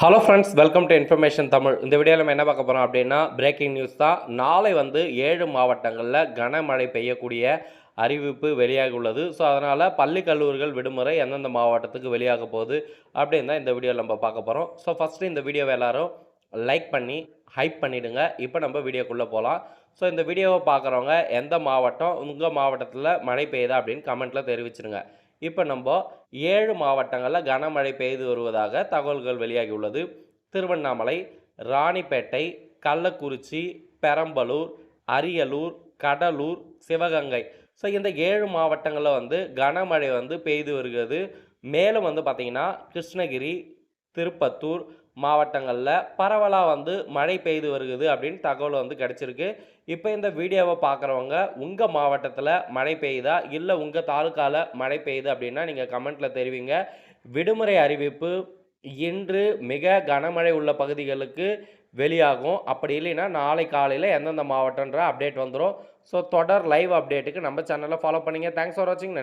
Hello friends welcome to information Tamil இந்த வீடியோவில் நம்ம என்ன பார்க்க போகிறோம் அப்படின்னா பிரேக்கிங் நியூஸ் தான். நாளை வந்து ஏழு மாவட்டங்களில் கனமழை பெய்யக்கூடிய அறிவிப்பு வெளியாக உள்ளது. ஸோ அதனால் பள்ளி கல்லூரிகள் விடுமுறை எந்தெந்த மாவட்டத்துக்கு வெளியாக போகுது அப்படின்னு தான் இந்த வீடியோவில் நம்ம பார்க்க போகிறோம் ஸோ ஃபஸ்ட்டு இந்த வீடியோவை எல்லாரும் லைக் பண்ணி ஹைப் பண்ணிவிடுங்க இப்போ நம்ம வீடியோக்குள்ளே போகலாம் ஸோ இந்த வீடியோவை பார்க்குறவங்க எந்த மாவட்டம் உங்கள் மாவட்டத்தில் மழை பெய்யுதா அப்படின்னு கமெண்ட்டில் தெரிவிச்சிருங்க. இப்போ நம்ம ஏழு மாவட்டங்களில் கனமழை பெய்து வருவதாக தகவல்கள் வெளியாகி உள்ளது திருவண்ணாமலை ராணிப்பேட்டை கள்ளக்குறிச்சி பெரம்பலூர் அரியலூர் கடலூர் சிவகங்கை. ஸோ இந்த ஏழு மாவட்டங்களில் வந்து கனமழை வந்து பெய்து வருகிறது. மேலும் வந்து பார்த்திங்கன்னா கிருஷ்ணகிரி திருப்பத்தூர் மாவட்டங்களில் பரவலாக வந்து மழை பெய்து வருகிறது அப்படின்னு தகவல் வந்து கிடச்சிருக்கு. இப்போ இந்த வீடியோவை பார்க்குறவங்க உங்கள் மாவட்டத்தில் மழை பெய்யுதா இல்லை உங்கள் தாலுக்காவில் மழை பெய்யுது அப்படின்னா நீங்கள் கமெண்ட்டில் தெரிவிங்க. விடுமுறை அறிவிப்பு இன்று மிக கனமழை உள்ள பகுதிகளுக்கு வெளியாகும். அப்படி இல்லைன்னா நாளை காலையில் எந்தெந்த மாவட்டன்ற அப்டேட் வந்துடும் ஸோ தொடர் லைவ் அப்டேட்டுக்கு நம்ம சேனலை ஃபாலோ பண்ணிங்க. தேங்க்ஸ் ஃபார் வாட்சிங்